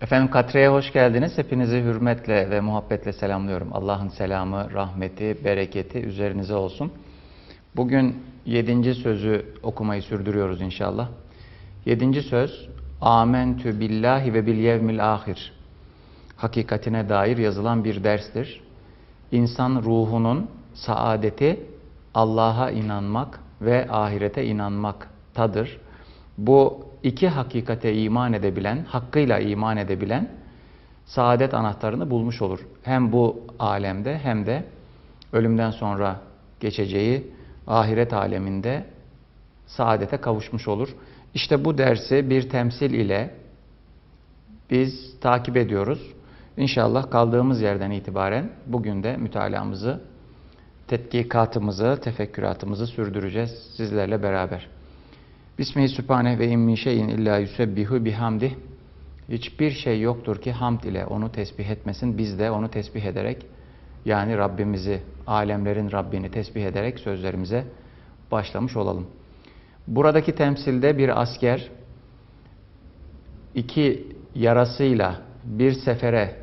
Efendim Katre'ye hoş geldiniz. Hepinizi hürmetle ve muhabbetle selamlıyorum. Allah'ın selamı, rahmeti, bereketi üzerinize olsun. Bugün yedinci sözü okumayı sürdürüyoruz inşallah. Yedinci söz, Amentü billahi ve bil yevmil ahir. Hakikatine dair yazılan bir derstir. İnsan ruhunun saadeti Allah'a inanmak ve ahirete inanmaktadır. Bu iki hakikate iman edebilen, hakkıyla iman edebilen saadet anahtarını bulmuş olur. Hem bu alemde hem de ölümden sonra geçeceği ahiret aleminde saadete kavuşmuş olur. İşte bu dersi bir temsil ile biz takip ediyoruz. İnşallah kaldığımız yerden itibaren bugün de mütalaamızı, tetkikatımızı, tefekküratımızı sürdüreceğiz sizlerle beraber. Bismihi sübhane ve in min şeyin illa yusebbihu bihamdih. Hiçbir şey yoktur ki hamd ile onu tesbih etmesin. Biz de onu tesbih ederek yani Rabbimizi, alemlerin Rabbini tesbih ederek sözlerimize başlamış olalım. Buradaki temsilde bir asker iki yarasıyla bir sefere,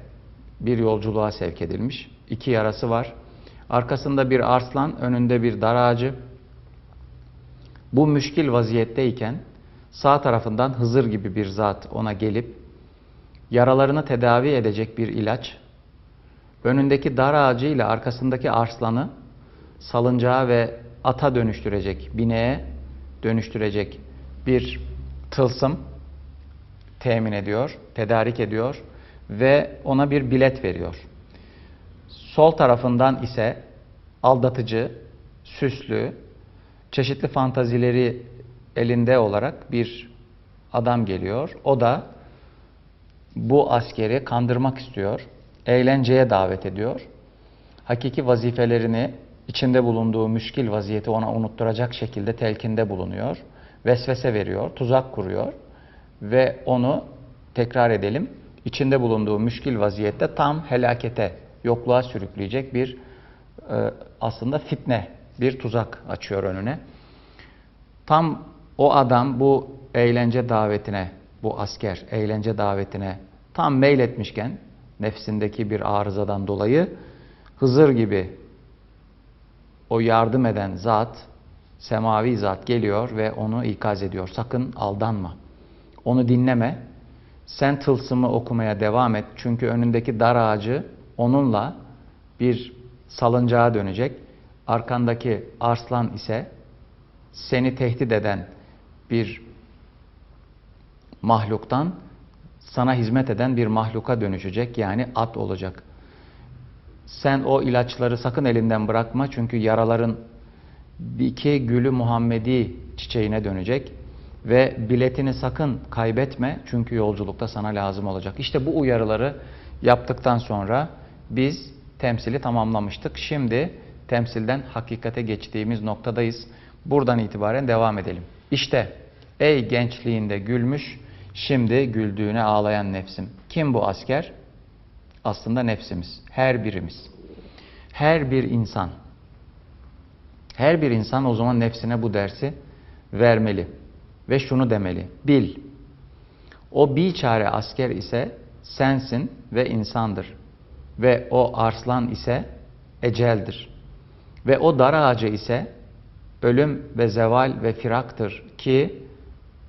bir yolculuğa sevk edilmiş. İki yarası var. Arkasında bir arslan, önünde bir dar ağacı. Bu müşkil vaziyetteyken sağ tarafından Hızır gibi bir zat ona gelip yaralarını tedavi edecek bir ilaç, önündeki dar ağacı ile arkasındaki arslanı salıncağa ve ata dönüştürecek, bineğe dönüştürecek bir tılsım temin ediyor, tedarik ediyor ve ona bir bilet veriyor. Sol tarafından ise aldatıcı, süslü, çeşitli fantazileri elinde olarak bir adam geliyor. O da bu askeri kandırmak istiyor, eğlenceye davet ediyor. Hakiki vazifelerini içinde bulunduğu müşkil vaziyeti ona unutturacak şekilde telkinde bulunuyor. Vesvese veriyor, tuzak kuruyor ve onu tekrar edelim içinde bulunduğu müşkil vaziyette tam helakete, yokluğa sürükleyecek bir e, aslında fitne, bir tuzak açıyor önüne. Tam o adam bu eğlence davetine, bu asker eğlence davetine tam meyletmişken nefsindeki bir arızadan dolayı Hızır gibi o yardım eden zat, semavi zat geliyor ve onu ikaz ediyor. Sakın aldanma. Onu dinleme. Sen tılsımı okumaya devam et. Çünkü önündeki dar ağacı onunla bir salıncağa dönecek. Arkandaki arslan ise seni tehdit eden bir mahluktan sana hizmet eden bir mahluka dönüşecek. Yani at olacak. Sen o ilaçları sakın elinden bırakma çünkü yaraların iki gülü Muhammedi çiçeğine dönecek ve biletini sakın kaybetme çünkü yolculukta sana lazım olacak. İşte bu uyarıları yaptıktan sonra biz temsili tamamlamıştık. Şimdi temsilden hakikate geçtiğimiz noktadayız. Buradan itibaren devam edelim. İşte ey gençliğinde gülmüş, şimdi güldüğüne ağlayan nefsim. Kim bu asker? Aslında nefsimiz, her birimiz. Her bir insan. Her bir insan o zaman nefsine bu dersi vermeli ve şunu demeli. Bil. O biçare asker ise sensin ve insandır. Ve o arslan ise eceldir. Ve o dar ağacı ise ölüm ve zeval ve firaktır ki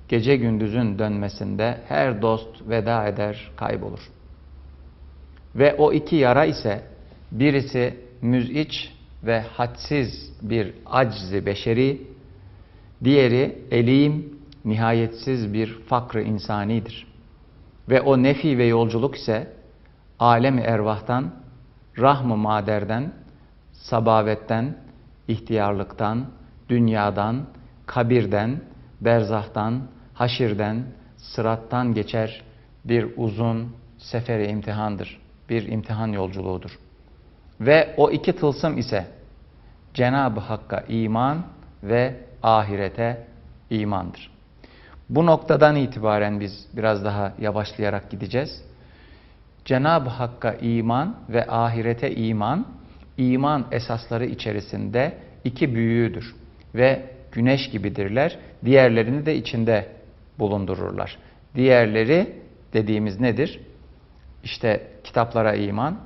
gece gündüzün dönmesinde her dost veda eder, kaybolur. Ve o iki yara ise birisi müziç ve hadsiz bir aczi beşeri, diğeri elim, nihayetsiz bir fakrı insanidir. Ve o nefi ve yolculuk ise alemi ervahtan, rahm-ı maderden, sabavetten, ihtiyarlıktan, dünyadan, kabirden, berzahtan, haşirden, sırattan geçer bir uzun seferi imtihandır. Bir imtihan yolculuğudur. Ve o iki tılsım ise Cenab-ı Hakk'a iman ve ahirete imandır. Bu noktadan itibaren biz biraz daha yavaşlayarak gideceğiz. Cenab-ı Hakk'a iman ve ahirete iman, iman esasları içerisinde iki büyüğüdür ve güneş gibidirler. Diğerlerini de içinde bulundururlar. Diğerleri dediğimiz nedir? işte kitaplara iman,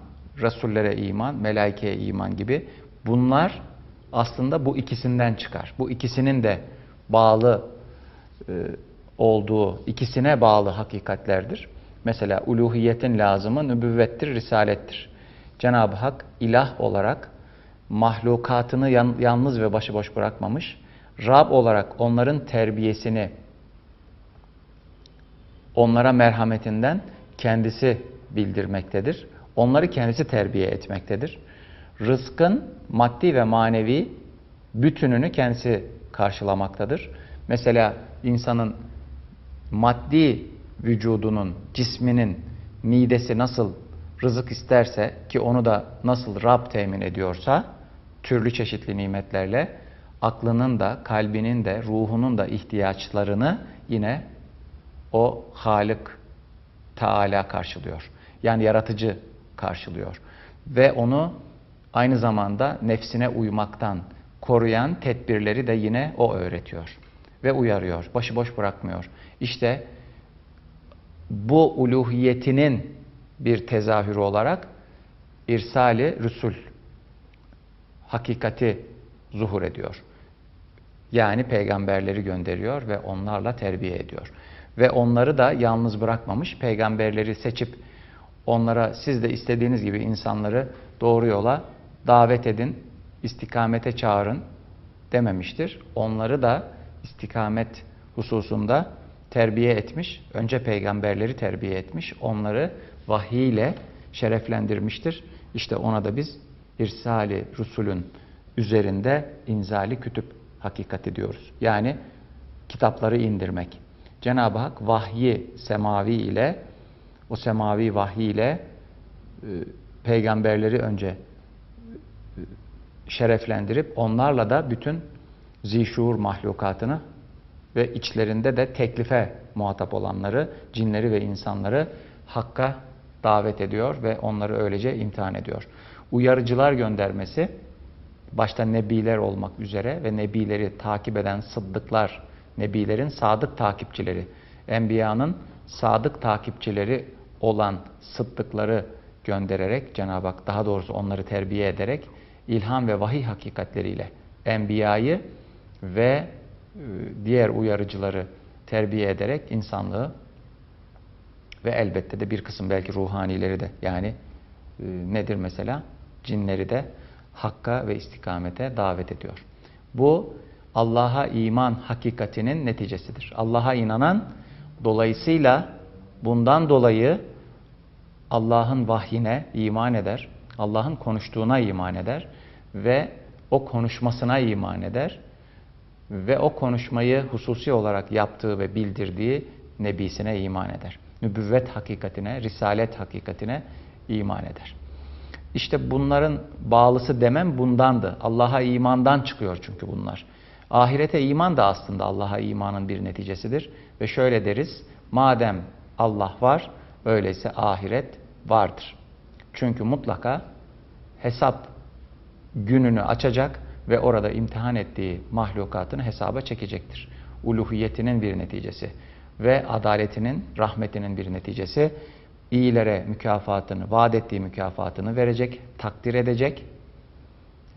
Resullere iman, melaikeye iman gibi bunlar aslında bu ikisinden çıkar. Bu ikisinin de bağlı e, olduğu, ikisine bağlı hakikatlerdir. Mesela uluhiyetin lazımı nübüvvettir, risalettir. Cenab-ı Hak ilah olarak mahlukatını yalnız ve başıboş bırakmamış. Rab olarak onların terbiyesini, onlara merhametinden kendisi bildirmektedir. Onları kendisi terbiye etmektedir. Rızkın maddi ve manevi bütününü kendisi karşılamaktadır. Mesela insanın maddi vücudunun, cisminin midesi nasıl rızık isterse ki onu da nasıl Rab temin ediyorsa türlü çeşitli nimetlerle aklının da, kalbinin de, ruhunun da ihtiyaçlarını yine o Halik Teala karşılıyor. Yani yaratıcı karşılıyor. Ve onu aynı zamanda nefsine uymaktan koruyan tedbirleri de yine o öğretiyor. Ve uyarıyor. Başıboş bırakmıyor. İşte bu uluhiyetinin bir tezahürü olarak irsali Rüsul hakikati zuhur ediyor. Yani peygamberleri gönderiyor ve onlarla terbiye ediyor. Ve onları da yalnız bırakmamış, peygamberleri seçip onlara siz de istediğiniz gibi insanları doğru yola davet edin, istikamete çağırın dememiştir. Onları da istikamet hususunda terbiye etmiş. Önce peygamberleri terbiye etmiş. Onları vahiy ile şereflendirmiştir. İşte ona da biz irsali rusulün üzerinde inzali kütüp hakikati diyoruz. Yani kitapları indirmek. Cenab-ı Hak vahyi semavi ile o semavi vahiy ile e, peygamberleri önce e, şereflendirip onlarla da bütün zişuur mahlukatını ve içlerinde de teklife muhatap olanları, cinleri ve insanları hakka davet ediyor ve onları öylece imtihan ediyor. Uyarıcılar göndermesi başta nebiler olmak üzere ve nebileri takip eden sıddıklar, nebilerin sadık takipçileri, enbiyanın sadık takipçileri olan sıddıkları göndererek Cenab-ı Hak daha doğrusu onları terbiye ederek ilham ve vahiy hakikatleriyle enbiyayı ve e, diğer uyarıcıları terbiye ederek insanlığı ve elbette de bir kısım belki ruhanileri de yani e, nedir mesela? Cinleri de hakka ve istikamete davet ediyor. Bu Allah'a iman hakikatinin neticesidir. Allah'a inanan dolayısıyla bundan dolayı Allah'ın vahyine iman eder, Allah'ın konuştuğuna iman eder ve o konuşmasına iman eder ve o konuşmayı hususi olarak yaptığı ve bildirdiği nebisine iman eder. Nübüvvet hakikatine, risalet hakikatine iman eder. İşte bunların bağlısı demem bundandı. Allah'a imandan çıkıyor çünkü bunlar. Ahirete iman da aslında Allah'a imanın bir neticesidir. Ve şöyle deriz, madem Allah var, öyleyse ahiret vardır. Çünkü mutlaka hesap gününü açacak ve orada imtihan ettiği mahlukatını hesaba çekecektir. Uluhiyetinin bir neticesi ve adaletinin, rahmetinin bir neticesi. İyilere mükafatını, vaat ettiği mükafatını verecek, takdir edecek.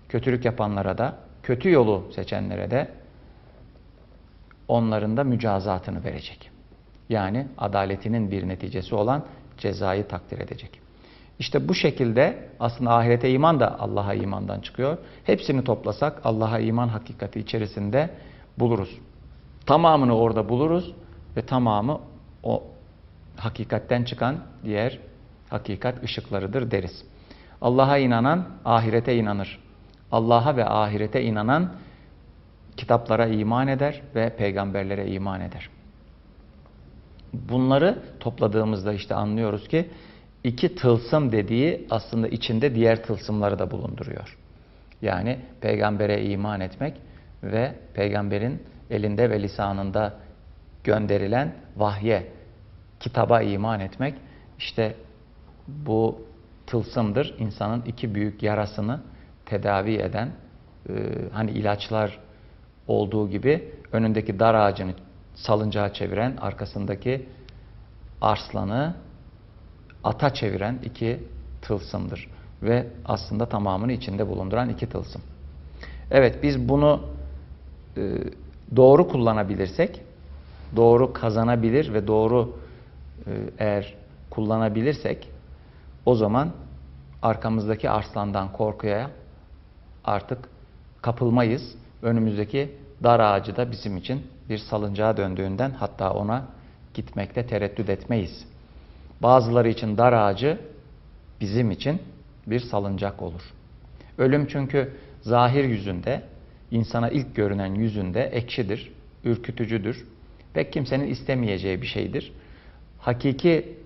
Kötülük yapanlara da, kötü yolu seçenlere de onların da mücazatını verecek. Yani adaletinin bir neticesi olan cezayı takdir edecek. İşte bu şekilde aslında ahirete iman da Allah'a imandan çıkıyor. Hepsini toplasak Allah'a iman hakikati içerisinde buluruz. Tamamını orada buluruz ve tamamı o hakikatten çıkan diğer hakikat ışıklarıdır deriz. Allah'a inanan ahirete inanır. Allah'a ve ahirete inanan kitaplara iman eder ve peygamberlere iman eder. Bunları topladığımızda işte anlıyoruz ki iki tılsım dediği aslında içinde diğer tılsımları da bulunduruyor. Yani peygambere iman etmek ve peygamberin elinde ve lisanında gönderilen vahye, kitaba iman etmek işte bu tılsımdır. İnsanın iki büyük yarasını tedavi eden, e, hani ilaçlar olduğu gibi önündeki dar ağacını salıncağa çeviren, arkasındaki arslanı ata çeviren iki tılsımdır. Ve aslında tamamını içinde bulunduran iki tılsım. Evet biz bunu e, doğru kullanabilirsek, doğru kazanabilir ve doğru e, eğer kullanabilirsek o zaman arkamızdaki arslandan korkuya artık kapılmayız. Önümüzdeki dar ağacı da bizim için bir salıncağa döndüğünden hatta ona gitmekte tereddüt etmeyiz. Bazıları için dar ağacı bizim için bir salıncak olur. Ölüm çünkü zahir yüzünde, insana ilk görünen yüzünde ekşidir, ürkütücüdür. Pek kimsenin istemeyeceği bir şeydir. Hakiki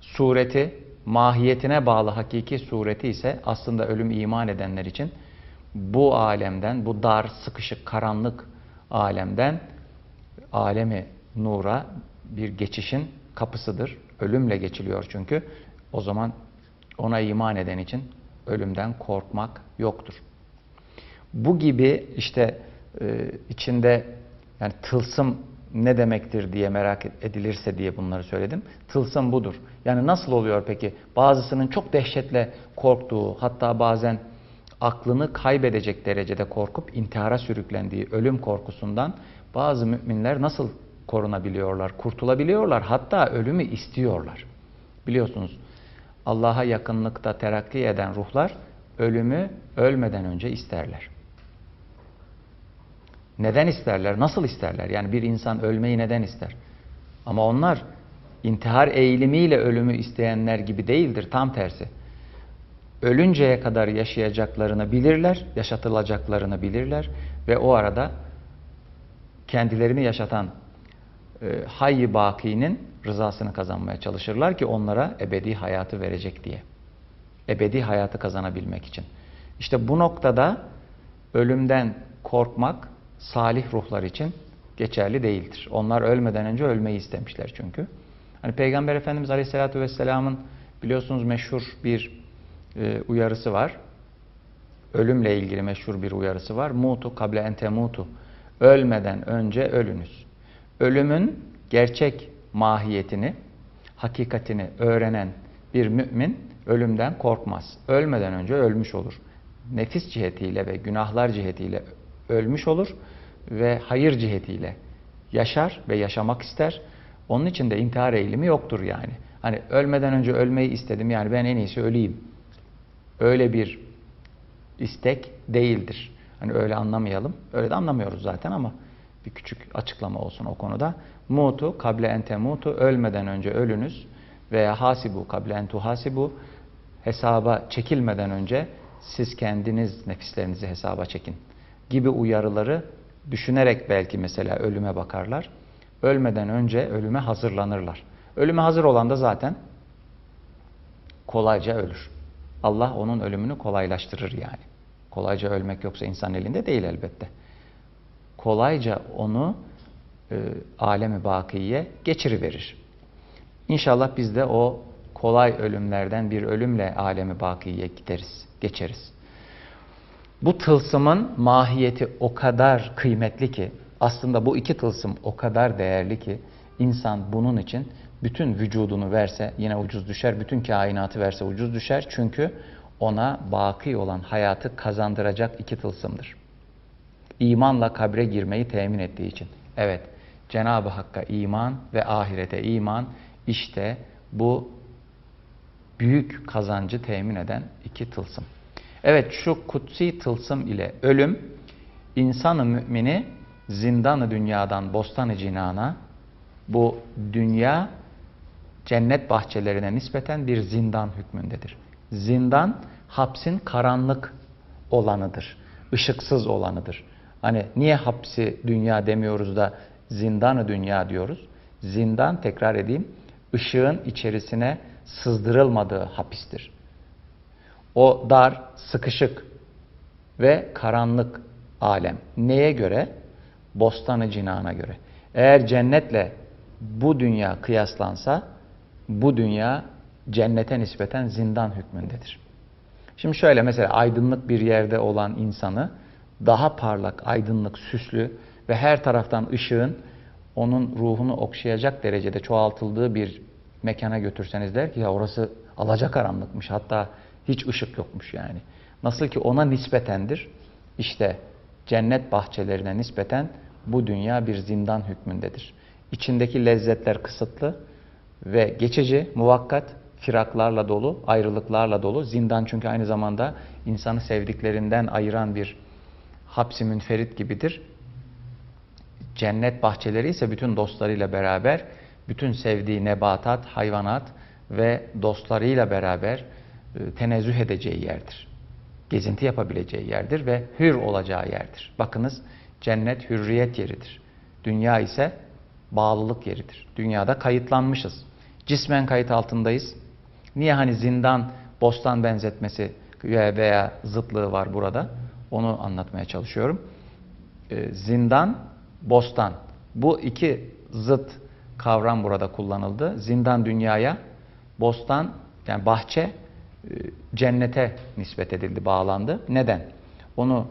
sureti, mahiyetine bağlı hakiki sureti ise aslında ölüm iman edenler için bu alemden, bu dar, sıkışık, karanlık alemden alemi nura bir geçişin kapısıdır. Ölümle geçiliyor çünkü. O zaman ona iman eden için ölümden korkmak yoktur. Bu gibi işte e, içinde yani tılsım ne demektir diye merak edilirse diye bunları söyledim. Tılsım budur. Yani nasıl oluyor peki? Bazısının çok dehşetle korktuğu, hatta bazen aklını kaybedecek derecede korkup intihara sürüklendiği ölüm korkusundan bazı müminler nasıl korunabiliyorlar, kurtulabiliyorlar, hatta ölümü istiyorlar. Biliyorsunuz Allah'a yakınlıkta terakki eden ruhlar ölümü ölmeden önce isterler. Neden isterler? Nasıl isterler? Yani bir insan ölmeyi neden ister? Ama onlar intihar eğilimiyle ölümü isteyenler gibi değildir. Tam tersi. Ölünceye kadar yaşayacaklarını bilirler, yaşatılacaklarını bilirler ve o arada kendilerini yaşatan e, hayy Baki'nin rızasını kazanmaya çalışırlar ki onlara ebedi hayatı verecek diye. Ebedi hayatı kazanabilmek için. İşte bu noktada ölümden korkmak salih ruhlar için geçerli değildir. Onlar ölmeden önce ölmeyi istemişler çünkü. Hani Peygamber Efendimiz Aleyhisselatü Vesselam'ın biliyorsunuz meşhur bir e, uyarısı var. Ölümle ilgili meşhur bir uyarısı var. Mutu kable ente mutu. Ölmeden önce ölünüz. Ölümün gerçek mahiyetini, hakikatini öğrenen bir mümin ölümden korkmaz. Ölmeden önce ölmüş olur. Nefis cihetiyle ve günahlar cihetiyle ölmüş olur ve hayır cihetiyle yaşar ve yaşamak ister. Onun için de intihar eğilimi yoktur yani. Hani ölmeden önce ölmeyi istedim yani ben en iyisi öleyim. Öyle bir istek değildir. Hani öyle anlamayalım. Öyle de anlamıyoruz zaten ama bir küçük açıklama olsun o konuda. Mutu kable ente mutu ölmeden önce ölünüz veya hasibu kable entu hasibu hesaba çekilmeden önce siz kendiniz nefislerinizi hesaba çekin gibi uyarıları düşünerek belki mesela ölüme bakarlar. Ölmeden önce ölüme hazırlanırlar. Ölüme hazır olan da zaten kolayca ölür. Allah onun ölümünü kolaylaştırır yani. Kolayca ölmek yoksa insan elinde değil elbette. Kolayca onu e, alemi bakiye geçiriverir. İnşallah biz de o kolay ölümlerden bir ölümle alemi bakiye gideriz, geçeriz. Bu tılsımın mahiyeti o kadar kıymetli ki, aslında bu iki tılsım o kadar değerli ki, insan bunun için bütün vücudunu verse yine ucuz düşer, bütün kainatı verse ucuz düşer. Çünkü ona baki olan hayatı kazandıracak iki tılsımdır. İmanla kabre girmeyi temin ettiği için. Evet, Cenab-ı Hakk'a iman ve ahirete iman işte bu büyük kazancı temin eden iki tılsım. Evet şu kutsi tılsım ile ölüm insanı mümini zindanı dünyadan bostanı cinana bu dünya cennet bahçelerine nispeten bir zindan hükmündedir. Zindan hapsin karanlık olanıdır. ışıksız olanıdır. Hani niye hapsi dünya demiyoruz da zindanı dünya diyoruz? Zindan tekrar edeyim ışığın içerisine sızdırılmadığı hapistir. O dar, sıkışık ve karanlık alem. Neye göre? Bostanı cinana göre. Eğer cennetle bu dünya kıyaslansa bu dünya cennete nispeten zindan hükmündedir. Şimdi şöyle mesela aydınlık bir yerde olan insanı daha parlak, aydınlık, süslü ve her taraftan ışığın onun ruhunu okşayacak derecede çoğaltıldığı bir mekana götürseniz der ki ya orası alacakaranlıkmış hatta hiç ışık yokmuş yani. Nasıl ki ona nispetendir. İşte cennet bahçelerine nispeten bu dünya bir zindan hükmündedir. İçindeki lezzetler kısıtlı ve geçici, muvakkat, firaklarla dolu, ayrılıklarla dolu. Zindan çünkü aynı zamanda insanı sevdiklerinden ayıran bir hapsi münferit gibidir. Cennet bahçeleri ise bütün dostlarıyla beraber, bütün sevdiği nebatat, hayvanat ve dostlarıyla beraber tenezzüh edeceği yerdir. Gezinti yapabileceği yerdir ve hür olacağı yerdir. Bakınız cennet hürriyet yeridir. Dünya ise bağlılık yeridir. Dünyada kayıtlanmışız. Cismen kayıt altındayız. Niye hani zindan, bostan benzetmesi veya zıtlığı var burada? Onu anlatmaya çalışıyorum. Ee, zindan, bostan. Bu iki zıt kavram burada kullanıldı. Zindan dünyaya, bostan yani bahçe e, cennete nispet edildi, bağlandı. Neden? Onu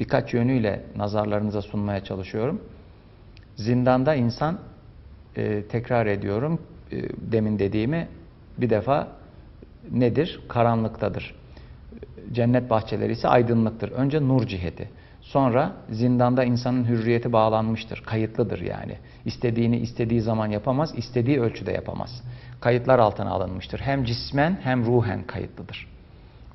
birkaç yönüyle nazarlarınıza sunmaya çalışıyorum. Zindanda insan, e, tekrar ediyorum, e, demin dediğimi bir defa nedir? Karanlıktadır. Cennet bahçeleri ise aydınlıktır. Önce nur ciheti. Sonra zindanda insanın hürriyeti bağlanmıştır. Kayıtlıdır yani. İstediğini istediği zaman yapamaz, istediği ölçüde yapamaz. Kayıtlar altına alınmıştır. Hem cismen hem ruhen kayıtlıdır.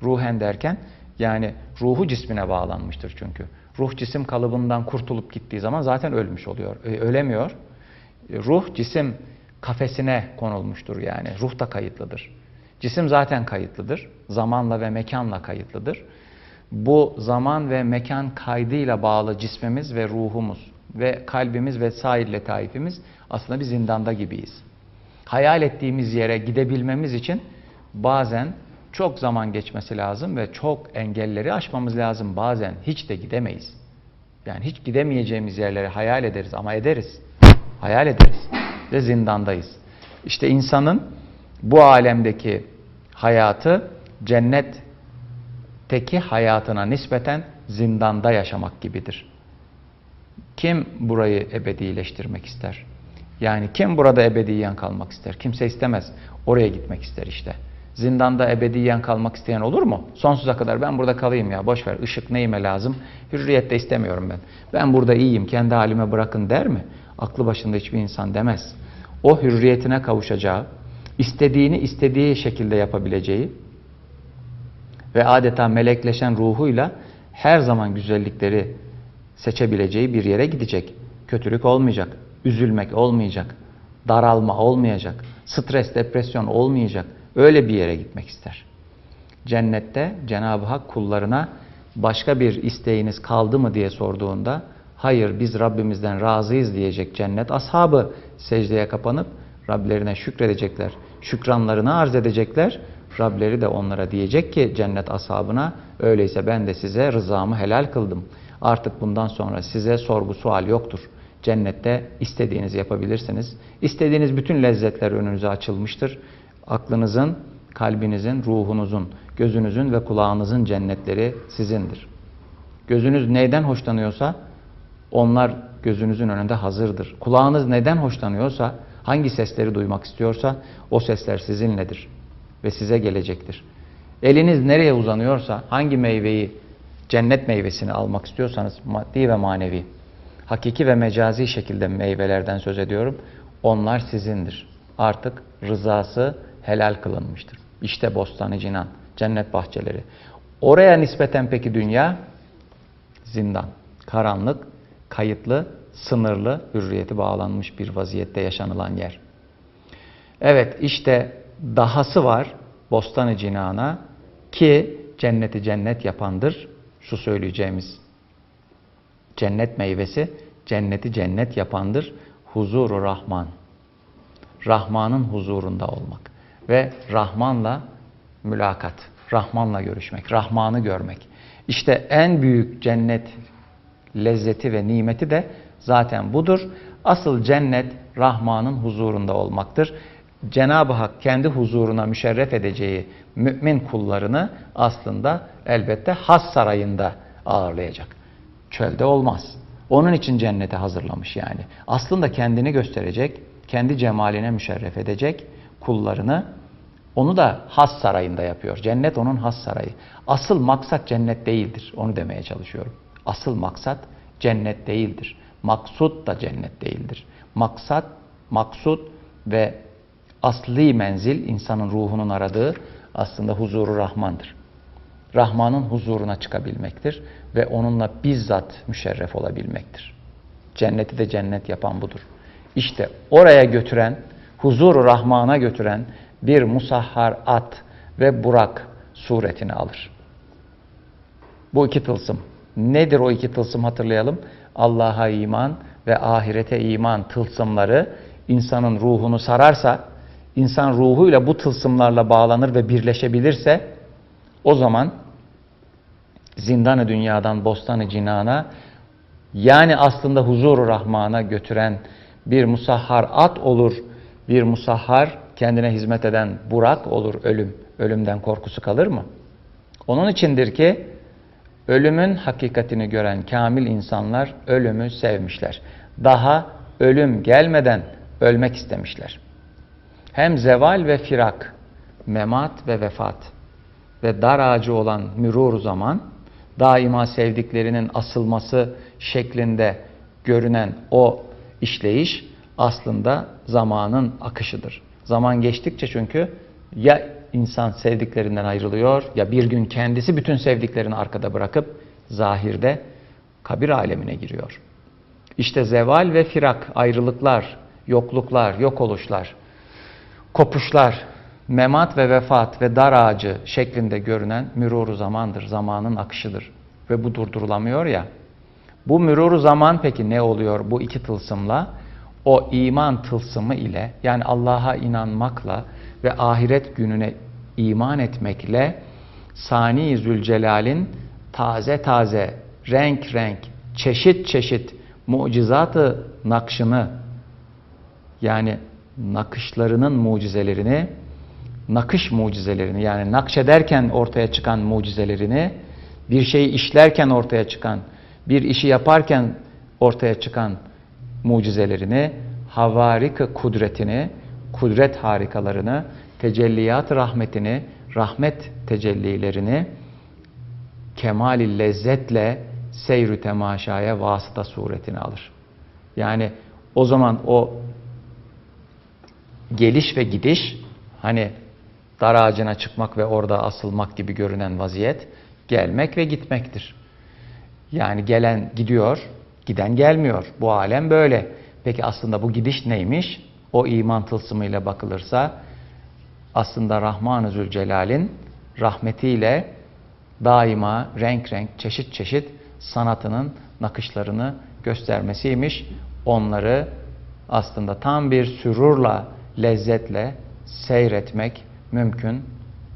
Ruhen derken yani ruhu cismine bağlanmıştır çünkü. Ruh cisim kalıbından kurtulup gittiği zaman zaten ölmüş oluyor. E, ölemiyor. E, ruh cisim kafesine konulmuştur yani. Ruh da kayıtlıdır. Cisim zaten kayıtlıdır. Zamanla ve mekanla kayıtlıdır. Bu zaman ve mekan kaydıyla bağlı cismimiz ve ruhumuz ve kalbimiz ve sair letaifimiz aslında bir zindanda gibiyiz. Hayal ettiğimiz yere gidebilmemiz için bazen çok zaman geçmesi lazım ve çok engelleri aşmamız lazım. Bazen hiç de gidemeyiz. Yani hiç gidemeyeceğimiz yerleri hayal ederiz ama ederiz. Hayal ederiz ve zindandayız. İşte insanın bu alemdeki hayatı cennetteki hayatına nispeten zindanda yaşamak gibidir. Kim burayı ebedileştirmek ister? Yani kim burada ebediyen kalmak ister? Kimse istemez. Oraya gitmek ister işte. Zindanda ebediyen kalmak isteyen olur mu? Sonsuza kadar ben burada kalayım ya boş ver ışık neyime lazım? Hürriyette istemiyorum ben. Ben burada iyiyim kendi halime bırakın der mi? Aklı başında hiçbir insan demez. O hürriyetine kavuşacağı, istediğini istediği şekilde yapabileceği ve adeta melekleşen ruhuyla her zaman güzellikleri seçebileceği bir yere gidecek. Kötülük olmayacak, üzülmek olmayacak, daralma olmayacak, stres, depresyon olmayacak. Öyle bir yere gitmek ister. Cennette Cenab-ı Hak kullarına başka bir isteğiniz kaldı mı diye sorduğunda hayır biz Rabbimizden razıyız diyecek cennet ashabı secdeye kapanıp Rablerine şükredecekler. Şükranlarını arz edecekler. Rableri de onlara diyecek ki cennet ashabına öyleyse ben de size rızamı helal kıldım. Artık bundan sonra size sorgu sual yoktur. Cennette istediğinizi yapabilirsiniz. İstediğiniz bütün lezzetler önünüze açılmıştır. Aklınızın, kalbinizin, ruhunuzun, gözünüzün ve kulağınızın cennetleri sizindir. Gözünüz neyden hoşlanıyorsa onlar gözünüzün önünde hazırdır. Kulağınız neden hoşlanıyorsa, hangi sesleri duymak istiyorsa o sesler sizinledir ve size gelecektir. Eliniz nereye uzanıyorsa, hangi meyveyi, cennet meyvesini almak istiyorsanız maddi ve manevi, hakiki ve mecazi şekilde meyvelerden söz ediyorum. Onlar sizindir. Artık rızası helal kılınmıştır. İşte bostan cinan, cennet bahçeleri. Oraya nispeten peki dünya zindan, karanlık, kayıtlı, sınırlı, hürriyeti bağlanmış bir vaziyette yaşanılan yer. Evet işte dahası var bostan cinana ki cenneti cennet yapandır. Şu söyleyeceğimiz cennet meyvesi cenneti cennet yapandır. Huzuru Rahman. Rahman'ın huzurunda olmak ve Rahman'la mülakat, Rahman'la görüşmek, Rahman'ı görmek. İşte en büyük cennet lezzeti ve nimeti de zaten budur. Asıl cennet Rahman'ın huzurunda olmaktır. Cenab-ı Hak kendi huzuruna müşerref edeceği mümin kullarını aslında elbette has sarayında ağırlayacak. Çölde olmaz. Onun için cennete hazırlamış yani. Aslında kendini gösterecek, kendi cemaline müşerref edecek, kullarını. Onu da has sarayında yapıyor. Cennet onun has sarayı. Asıl maksat cennet değildir. Onu demeye çalışıyorum. Asıl maksat cennet değildir. Maksut da cennet değildir. Maksat, maksut ve asli menzil insanın ruhunun aradığı aslında huzuru Rahman'dır. Rahman'ın huzuruna çıkabilmektir ve onunla bizzat müşerref olabilmektir. Cenneti de cennet yapan budur. İşte oraya götüren, huzuru Rahman'a götüren bir musahhar at ve burak suretini alır. Bu iki tılsım. Nedir o iki tılsım hatırlayalım. Allah'a iman ve ahirete iman tılsımları insanın ruhunu sararsa, insan ruhuyla bu tılsımlarla bağlanır ve birleşebilirse o zaman zindanı dünyadan bostanı cinana yani aslında huzuru rahmana götüren bir musahhar at olur, bir musahhar kendine hizmet eden burak olur ölüm. Ölümden korkusu kalır mı? Onun içindir ki ölümün hakikatini gören kamil insanlar ölümü sevmişler. Daha ölüm gelmeden ölmek istemişler. Hem zeval ve firak, memat ve vefat ve dar ağacı olan mürur zaman daima sevdiklerinin asılması şeklinde görünen o işleyiş aslında zamanın akışıdır. Zaman geçtikçe çünkü ya insan sevdiklerinden ayrılıyor ya bir gün kendisi bütün sevdiklerini arkada bırakıp zahirde kabir alemine giriyor. İşte zeval ve firak, ayrılıklar, yokluklar, yok oluşlar, kopuşlar, memat ve vefat ve dar ağacı şeklinde görünen müruru zamandır, zamanın akışıdır. Ve bu durdurulamıyor ya. Bu müruru zaman peki ne oluyor bu iki tılsımla? O iman tılsımı ile yani Allah'a inanmakla ve ahiret gününe iman etmekle Sani Zülcelal'in taze taze, renk renk, çeşit çeşit mucizatı nakşını yani nakışlarının mucizelerini, nakış mucizelerini yani nakşederken ortaya çıkan mucizelerini, bir şeyi işlerken ortaya çıkan, bir işi yaparken ortaya çıkan mucizelerini, havarik kudretini, kudret harikalarını, tecelliyat rahmetini, rahmet tecellilerini kemali lezzetle seyr temaşaya vasıta suretini alır. Yani o zaman o geliş ve gidiş hani dar ağacına çıkmak ve orada asılmak gibi görünen vaziyet gelmek ve gitmektir. Yani gelen gidiyor, giden gelmiyor. Bu alem böyle. Peki aslında bu gidiş neymiş? O iman tılsımıyla bakılırsa aslında Rahman-ı Zülcelal'in rahmetiyle daima renk renk, çeşit çeşit sanatının nakışlarını göstermesiymiş. Onları aslında tam bir sürurla, lezzetle seyretmek mümkün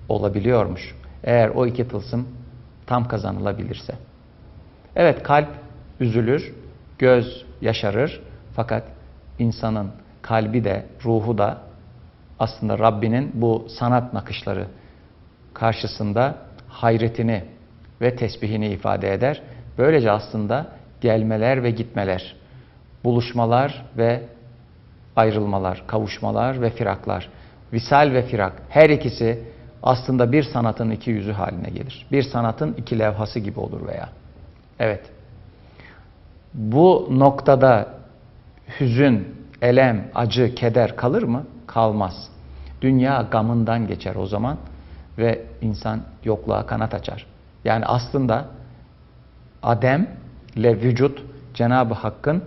olabiliyormuş. Eğer o iki tılsım tam kazanılabilirse. Evet kalp üzülür, göz yaşarır fakat insanın kalbi de ruhu da aslında Rabbinin bu sanat nakışları karşısında hayretini ve tesbihini ifade eder. Böylece aslında gelmeler ve gitmeler, buluşmalar ve ayrılmalar, kavuşmalar ve firaklar, visal ve firak her ikisi aslında bir sanatın iki yüzü haline gelir. Bir sanatın iki levhası gibi olur veya. Evet. Bu noktada hüzün, elem, acı, keder kalır mı? Kalmaz. Dünya gamından geçer o zaman ve insan yokluğa kanat açar. Yani aslında Adem ile vücut Cenab-ı Hakk'ın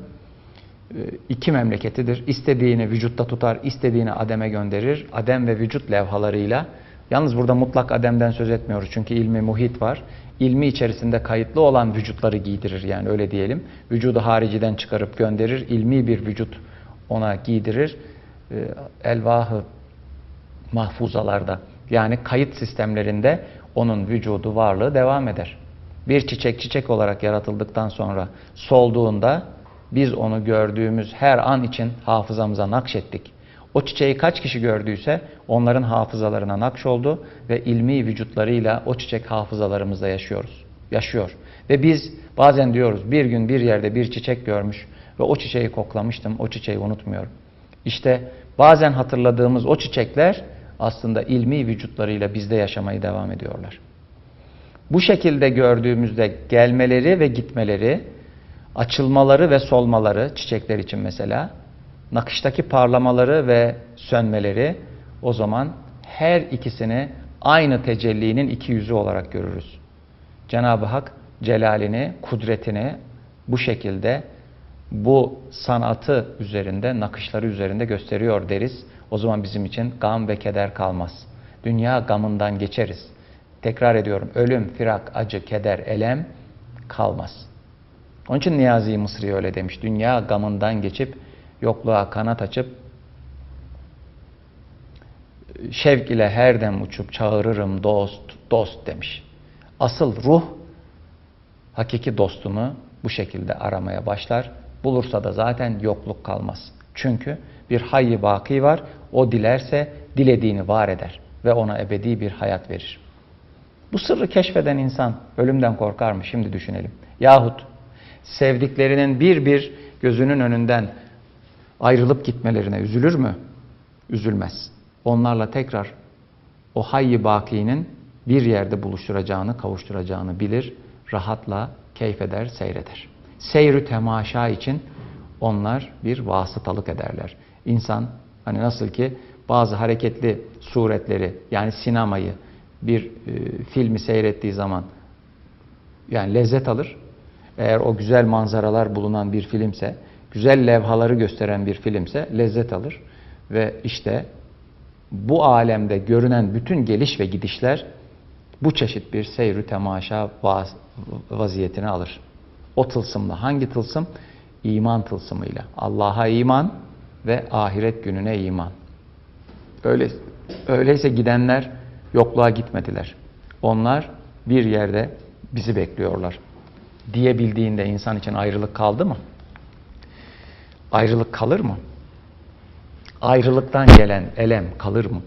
iki memleketidir. İstediğini vücutta tutar, istediğini Adem'e gönderir. Adem ve vücut levhalarıyla Yalnız burada mutlak Adem'den söz etmiyoruz çünkü ilmi muhit var. İlmi içerisinde kayıtlı olan vücutları giydirir yani öyle diyelim. Vücudu hariciden çıkarıp gönderir. ilmi bir vücut ona giydirir. E, elvahı mahfuzalarda yani kayıt sistemlerinde onun vücudu varlığı devam eder. Bir çiçek çiçek olarak yaratıldıktan sonra solduğunda biz onu gördüğümüz her an için hafızamıza nakşettik. O çiçeği kaç kişi gördüyse onların hafızalarına nakş oldu ve ilmi vücutlarıyla o çiçek hafızalarımızda yaşıyoruz. Yaşıyor. Ve biz bazen diyoruz bir gün bir yerde bir çiçek görmüş ve o çiçeği koklamıştım, o çiçeği unutmuyorum. İşte bazen hatırladığımız o çiçekler aslında ilmi vücutlarıyla bizde yaşamaya devam ediyorlar. Bu şekilde gördüğümüzde gelmeleri ve gitmeleri, açılmaları ve solmaları çiçekler için mesela, nakıştaki parlamaları ve sönmeleri o zaman her ikisini aynı tecellinin iki yüzü olarak görürüz. Cenab-ı Hak celalini, kudretini bu şekilde bu sanatı üzerinde, nakışları üzerinde gösteriyor deriz. O zaman bizim için gam ve keder kalmaz. Dünya gamından geçeriz. Tekrar ediyorum, ölüm, firak, acı, keder, elem kalmaz. Onun için Niyazi Mısri öyle demiş. Dünya gamından geçip yokluğa kanat açıp şevk ile her dem uçup çağırırım dost, dost demiş. Asıl ruh hakiki dostunu bu şekilde aramaya başlar. Bulursa da zaten yokluk kalmaz. Çünkü bir hayy baki var. O dilerse dilediğini var eder ve ona ebedi bir hayat verir. Bu sırrı keşfeden insan ölümden korkar mı? Şimdi düşünelim. Yahut sevdiklerinin bir bir gözünün önünden ayrılıp gitmelerine üzülür mü? Üzülmez. Onlarla tekrar o hayy bakinin bir yerde buluşturacağını, kavuşturacağını bilir, rahatla keyfeder, seyreder. Seyrü temaşa için onlar bir vasıtalık ederler. İnsan hani nasıl ki bazı hareketli suretleri yani sinemayı bir e, filmi seyrettiği zaman yani lezzet alır. Eğer o güzel manzaralar bulunan bir filmse, güzel levhaları gösteren bir filmse lezzet alır. Ve işte bu alemde görünen bütün geliş ve gidişler bu çeşit bir seyrü temaşa vaz vaziyetini alır. O tılsımla. Hangi tılsım? İman tılsımıyla. Allah'a iman ve ahiret gününe iman. Öyle, öyleyse gidenler yokluğa gitmediler. Onlar bir yerde bizi bekliyorlar. Diyebildiğinde insan için ayrılık kaldı mı? Ayrılık kalır mı? Ayrılıktan gelen elem kalır mı?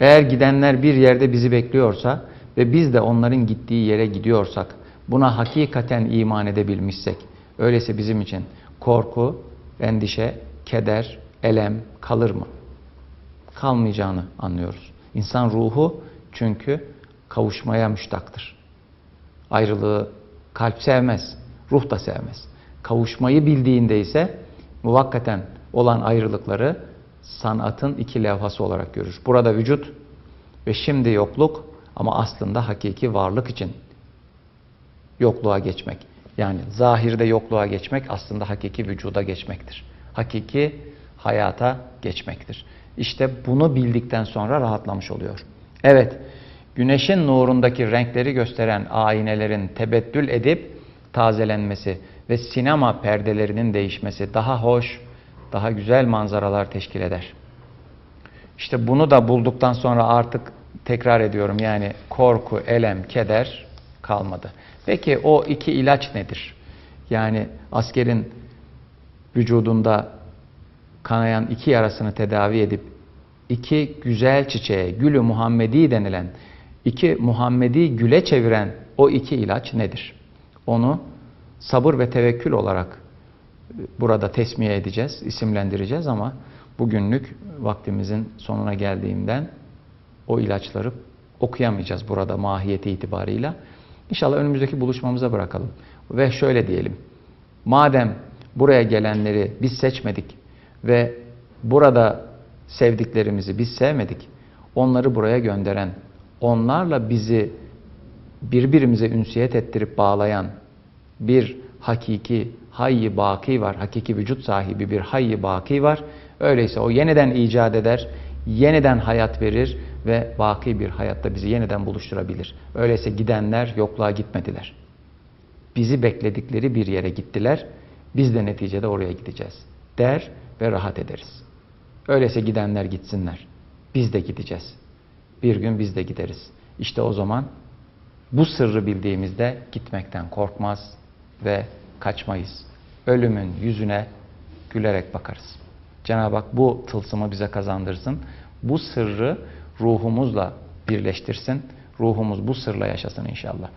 Eğer gidenler bir yerde bizi bekliyorsa ve biz de onların gittiği yere gidiyorsak, buna hakikaten iman edebilmişsek, öyleyse bizim için korku, endişe, keder, elem kalır mı? Kalmayacağını anlıyoruz. İnsan ruhu çünkü kavuşmaya müştaktır. Ayrılığı kalp sevmez, ruh da sevmez. Kavuşmayı bildiğinde ise muvakkaten olan ayrılıkları sanatın iki levhası olarak görür. Burada vücut ve şimdi yokluk ama aslında hakiki varlık için yokluğa geçmek. Yani zahirde yokluğa geçmek aslında hakiki vücuda geçmektir. Hakiki hayata geçmektir. İşte bunu bildikten sonra rahatlamış oluyor. Evet, güneşin nurundaki renkleri gösteren aynelerin tebettül edip tazelenmesi ve sinema perdelerinin değişmesi daha hoş, daha güzel manzaralar teşkil eder. İşte bunu da bulduktan sonra artık tekrar ediyorum yani korku, elem, keder kalmadı. Peki o iki ilaç nedir? Yani askerin vücudunda kanayan iki yarasını tedavi edip iki güzel çiçeğe, gülü Muhammedi denilen iki Muhammedi güle çeviren o iki ilaç nedir? Onu sabır ve tevekkül olarak burada tesmiye edeceğiz, isimlendireceğiz ama bugünlük vaktimizin sonuna geldiğimden o ilaçları okuyamayacağız burada mahiyeti itibarıyla. İnşallah önümüzdeki buluşmamıza bırakalım. Ve şöyle diyelim. Madem buraya gelenleri biz seçmedik ve burada sevdiklerimizi biz sevmedik, onları buraya gönderen, onlarla bizi birbirimize ünsiyet ettirip bağlayan bir hakiki hayy baki var, hakiki vücut sahibi bir hayy baki var. Öyleyse o yeniden icat eder, yeniden hayat verir ve baki bir hayatta bizi yeniden buluşturabilir. Öyleyse gidenler yokluğa gitmediler. Bizi bekledikleri bir yere gittiler. Biz de neticede oraya gideceğiz. Der ve rahat ederiz. Öyleyse gidenler gitsinler. Biz de gideceğiz. Bir gün biz de gideriz. İşte o zaman bu sırrı bildiğimizde gitmekten korkmaz ve kaçmayız. Ölümün yüzüne gülerek bakarız. Cenab-ı Hak bu tılsımı bize kazandırsın. Bu sırrı ruhumuzla birleştirsin. Ruhumuz bu sırla yaşasın inşallah.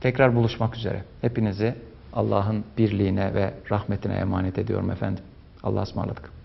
Tekrar buluşmak üzere. Hepinizi Allah'ın birliğine ve rahmetine emanet ediyorum efendim. Allah'a ısmarladık.